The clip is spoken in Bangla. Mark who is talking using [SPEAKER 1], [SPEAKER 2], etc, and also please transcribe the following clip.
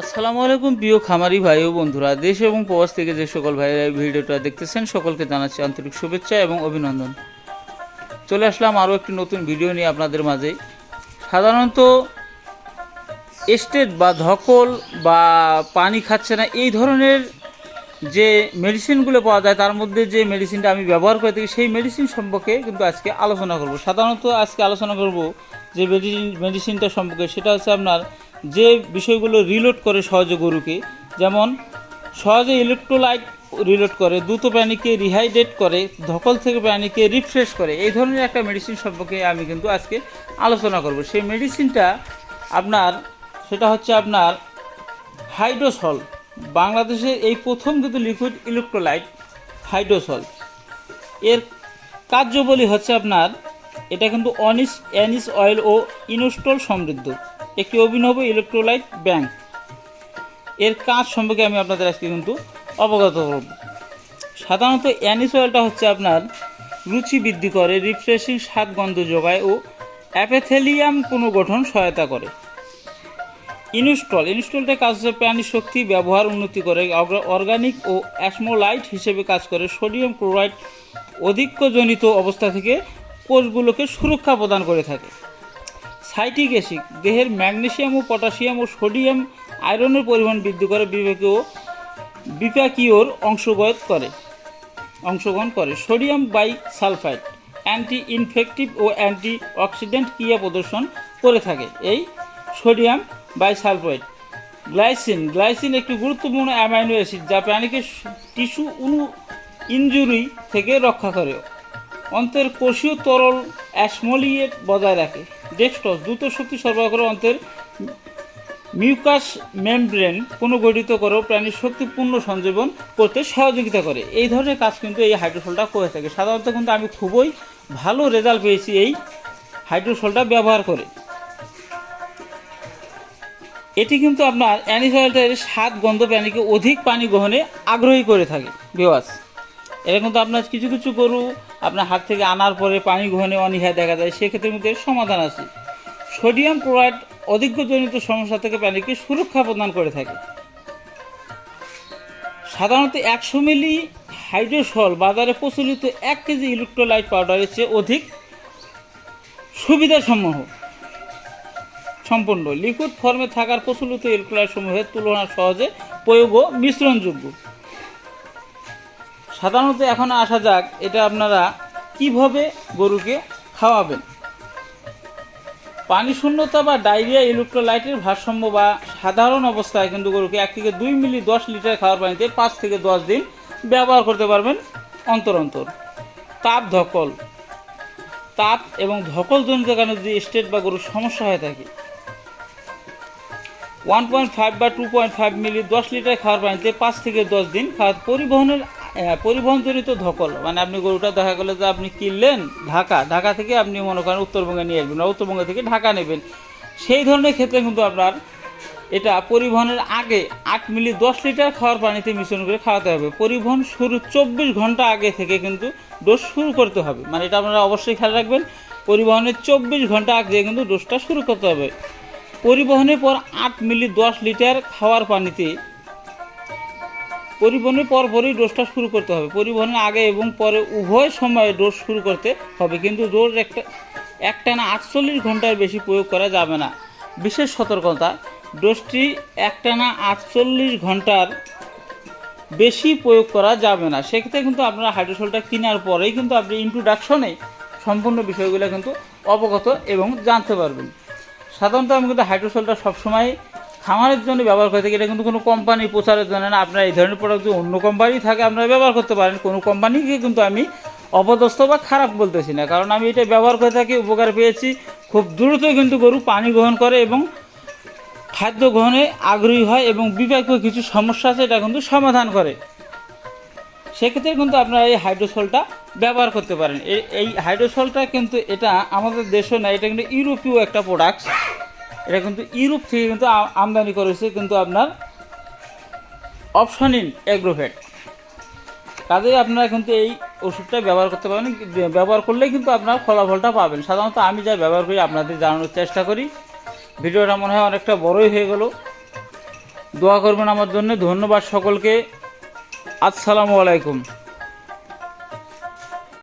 [SPEAKER 1] আসসালামু আলাইকুম, প্রিয় খামারি ভাই ও বন্ধুরা। দেশ এবং প্রবাস থেকে যে সকল এই ভিডিওটা দেখতেছেন, সকলকে জানাচ্ছি আন্তরিক শুভেচ্ছা এবং অভিনন্দন। চলে আসলাম আরও একটি নতুন ভিডিও নিয়ে আপনাদের মাঝে। সাধারণত এস্টেট বা ধকল বা পানি খাচ্ছে না, এই ধরনের যে মেডিসিনগুলো পাওয়া যায়, তার মধ্যে যে মেডিসিনটা আমি ব্যবহার করে থাকি, সেই মেডিসিন সম্পর্কে কিন্তু আজকে আলোচনা করব। সাধারণত আজকে আলোচনা করব যে মেডিসিন মেডিসিনটা সম্পর্কে, সেটা হচ্ছে আপনার যে বিষয়গুলো রিলোড করে সহজে গরুকে, যেমন সহজে ইলেকট্রোলাইট রিলোড করে, দ্রুত প্রাণীকে রিহাইড্রেট করে, ধকল থেকে প্রাণীকে রিফ্রেশ করে, এই ধরনের একটা মেডিসিন সম্পর্কে আমি কিন্তু আজকে আলোচনা করব। সেই মেডিসিনটা আপনার, সেটা হচ্ছে আপনার হাইড্রোসল বাংলাদেশে এই প্রথম কিন্তু লিকুইড ইলেকট্রোলাইট হাইড্রোসল এর কার্যবলী হচ্ছে আপনার, এটা কিন্তু অনিস, অ্যানিস অয়েল ও ইনোস্টল সমৃদ্ধ। একটি অভিনব ইলেকট্রোলাইট ব্যাংক এর কাজ সম্পর্কে আমি আপনাদের আজকে কিন্তু অবগত করব। সাধারণত অ্যানিস অয়েলটা হচ্ছে আপনার রুচি বৃদ্ধি করে রিফ্রেশিং স্বাদ গন্ধ যোগায় ও অ্যাপেথেলিয়াম পুনর্গঠন সহায়তা করে। ইনস্টল, ইনস্টলটা কাজ হচ্ছে প্রাণীর শক্তি ব্যবহার উন্নতি করে অর্গানিক ও অ্যাসমোলাইট হিসেবে কাজ করে, সোডিয়াম ক্লোরাইড অধিক্যজনিত অবস্থা থেকে কোষগুলোকে সুরক্ষা প্রদান করে থাকে। সাইটিক অ্যাসিড দেহের ম্যাগনেসিয়াম ও পটাশিয়াম ও সোডিয়াম আয়রনের পরিমাণ বৃদ্ধি করে বিবেকীয় বিপাকীয়র অংশগ্রহণ করে অংশগ্রহণ করে। Sodium bisulphide anti infective ও অ্যান্টি অক্সিডেন্ট ক্রিয়া প্রদর্শন করে থাকে। এই sodium bisulphide, glycine. Glycine একটি গুরুত্বপূর্ণ অ্যামাইনো অ্যাসিড যা প্রাণীকে টিস্যু অনু, ইনজুরি থেকে রক্ষা করে। অন্তের কোষীয় তরল অ্যাসমোলিয়েট বজায় রাখে। ডেক্সটস দ্রুত শক্তি সরবরাহ করে অন্তের মিউকাস মেমব্রেন পুনর্গঠিত করেও প্রাণীর শক্তি পূর্ণ সঞ্জীবন করতে সহযোগিতা করে। এই ধরনের কাজ কিন্তু এই হাইড্রোসলটা করে থাকে। সাধারণত কিন্তু আমি খুবই ভালো রেজাল্ট পেয়েছি এই হাইড্রোসলটা ব্যবহার করে। এটি কিন্তু আপনার অ্যানিসয়েলটার স্বাদ গন্ধ প্রাণীকে অধিক পানি গ্রহণে আগ্রহী করে থাকে বেওয়াস এটা কিন্তু আপনার কিছু কিছু গরু আপনার হাত থেকে আনার পরে পানি গ্রহণে অনীহা দেখা যায়। সেক্ষেত্রে এর সমাধান আছে। সোডিয়াম ক্লোরাইড অধিক্যজনিত সমস্যা থেকে প্রাণীকে সুরক্ষা প্রদান করে থাকে। সাধারণত একশো মিলি হাইড্রোসল বাজারে প্রচলিত এক কেজি ইলেকট্রোলাইট পাউডারের চেয়ে অধিক সুবিধাসমূহ সম্পন্ন লিকুইড ফর্মে থাকার প্রচলিত ইলেকট্রোলাইট সমূহের তুলনা সহজে প্রয়োগ ও মিশ্রণযোগ্য। সাধারণত এখন আসা যাক, এটা আপনারা কীভাবে গরুকে খাওয়াবেন? পানি শূন্যতা বা ডায়রিয়া, ইলেকট্রোলাইটের ভারসাম্য বা সাধারণ অবস্থায় কিন্তু গরুকে এক থেকে দুই মিলি দশ লিটার খাওয়ার পানিতে পাঁচ থেকে দশ দিন ব্যবহার করতে পারবেন অন্তর অন্তর। তাপ ধকল। তাপ এবং ধকলজনিত কারণে যদি স্টেট বা গরুর সমস্যা হয়ে থাকে ওয়ান পয়েন্ট ফাইভ বা টু পয়েন্ট ফাইভ মিলি দশ লিটার খাওয়ার পানিতে পাঁচ থেকে দশ দিন খাওয়া পরিবহনের পরিবহনজনিত ধকল। মানে আপনি গরুটা দেখা গেলো যে আপনি কিনলেন ঢাকা ঢাকা থেকে আপনি মনে করেন উত্তরবঙ্গে নিয়ে আসবেন বা উত্তরবঙ্গ থেকে ঢাকা নেবেন। সেই ধরনের ক্ষেত্রে কিন্তু আপনার এটা পরিবহনের আগে আট মিলি দশ লিটার খাওয়ার পানিতে মিশ্রণ করে খাওয়াতে হবে। পরিবহন শুরু চব্বিশ ঘণ্টা আগে থেকে কিন্তু ডোজ শুরু করতে হবে। মানে এটা আপনারা অবশ্যই খেয়াল রাখবেন, পরিবহনের চব্বিশ ঘণ্টা আগে কিন্তু ডোজটা শুরু করতে হবে। পরিবহনের পর আট মিলি দশ লিটার খাওয়ার পানিতে পরিবহনের পর পরই ডোজটা শুরু করতে হবে। পরিবহনের আগে এবং পরে উভয় সময়ে ডোজ শুরু করতে হবে। কিন্তু ডোজ একটা, একটানা আটচল্লিশ ঘণ্টার বেশি প্রয়োগ করা যাবে না। বিশেষ সতর্কতা, ডোজটি একটানা আটচল্লিশ ঘণ্টার বেশি প্রয়োগ করা যাবে না। সেক্ষেত্রে কিন্তু আপনারা হাইড্রোসলটা কেনার পরেই কিন্তু আপনি ইন্ট্রোডাকশনে সম্পূর্ণ বিষয়গুলো কিন্তু অবগত এবং জানতে পারবেন। সাধারণত আমি কিন্তু হাইড্রোসলটা সবসময় খামারের জন্য ব্যবহার করে থাকি। এটা কিন্তু কোনো কোম্পানি প্রচারের জন্য না। আপনারা এই ধরনের প্রোডাক্ট যদি অন্য কোম্পানি থাকে, আপনারা ব্যবহার করতে পারেন। কোনো কোম্পানিকে কিন্তু আমি অপদস্থ বা খারাপ বলতেছি না। কারণ আমি এটা ব্যবহার করে থাকি, উপকার পেয়েছি। খুব দ্রুত কিন্তু গরু পানি গ্রহণ করে এবং খাদ্য গ্রহণে আগ্রহী হয় এবং বিপাকীয় কিছু সমস্যা আছে, এটা কিন্তু সমাধান করে। সেক্ষেত্রে কিন্তু আপনারা এই হাইড্রোসলটা ব্যবহার করতে পারেন। এই- এই হাইড্রোসলটা কিন্তু এটা আমাদের দেশও না, এটা কিন্তু ইউরোপীয় একটা প্রোডাক্ট এটা কিন্তু ইউরোপ থেকে কিন্তু আমদানি করেছে কিন্তু আপনার অপশন ইন অ্যাগ্রোভেট কাজেই আপনারা কিন্তু এই ওষুধটা ব্যবহার করতে পারবেন ব্যবহার করলেই কিন্তু আপনার ফলাফলটা পাবেন। সাধারণত আমি যা ব্যবহার করি, আপনাদের জানানোর চেষ্টা করি। ভিডিওটা মনে হয় অনেকটা বড়ই হয়ে গেল। দোয়া করবেন আমার জন্য। ধন্যবাদ সকলকে। আসসালামু আলাইকুম।